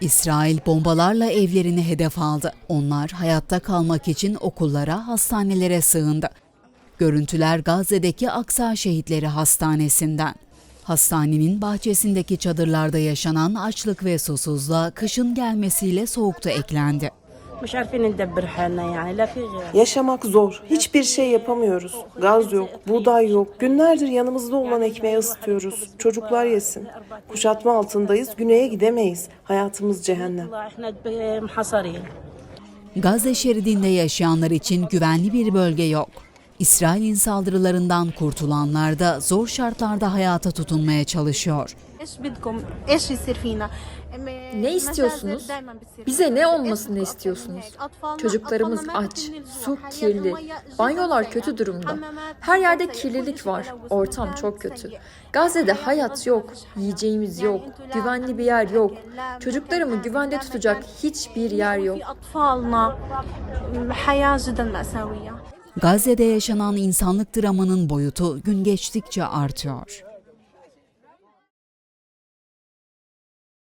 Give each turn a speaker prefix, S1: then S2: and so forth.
S1: İsrail bombalarla evlerini hedef aldı. Onlar hayatta kalmak için okullara, hastanelere sığındı. Görüntüler Gazze'deki Aksa Şehitleri Hastanesi'nden. Hastanenin bahçesindeki çadırlarda yaşanan açlık ve susuzluğa kışın gelmesiyle soğuk da eklendi.
S2: Yaşamak zor. Hiçbir şey yapamıyoruz. Gaz yok, buğday yok. Günlerdir yanımızda olan ekmeği ısıtıyoruz. Çocuklar yesin. Kuşatma altındayız. Güneye gidemeyiz. Hayatımız cehennem.
S1: Gazze şeridinde yaşayanlar için güvenli bir bölge yok. İsrail'in saldırılarından kurtulanlar da zor şartlarda hayata tutunmaya çalışıyor.
S3: Ne istiyorsunuz? Bize ne olmasını istiyorsunuz? Çocuklarımız aç, su kirli, banyolar kötü durumda. Her yerde kirlilik var, ortam çok kötü. Gazze'de hayat yok, yiyeceğimiz yok, güvenli bir yer yok. Çocuklarımı güvende tutacak hiçbir yer yok.
S1: Gazze'de yaşanan insanlık dramının boyutu gün geçtikçe artıyor.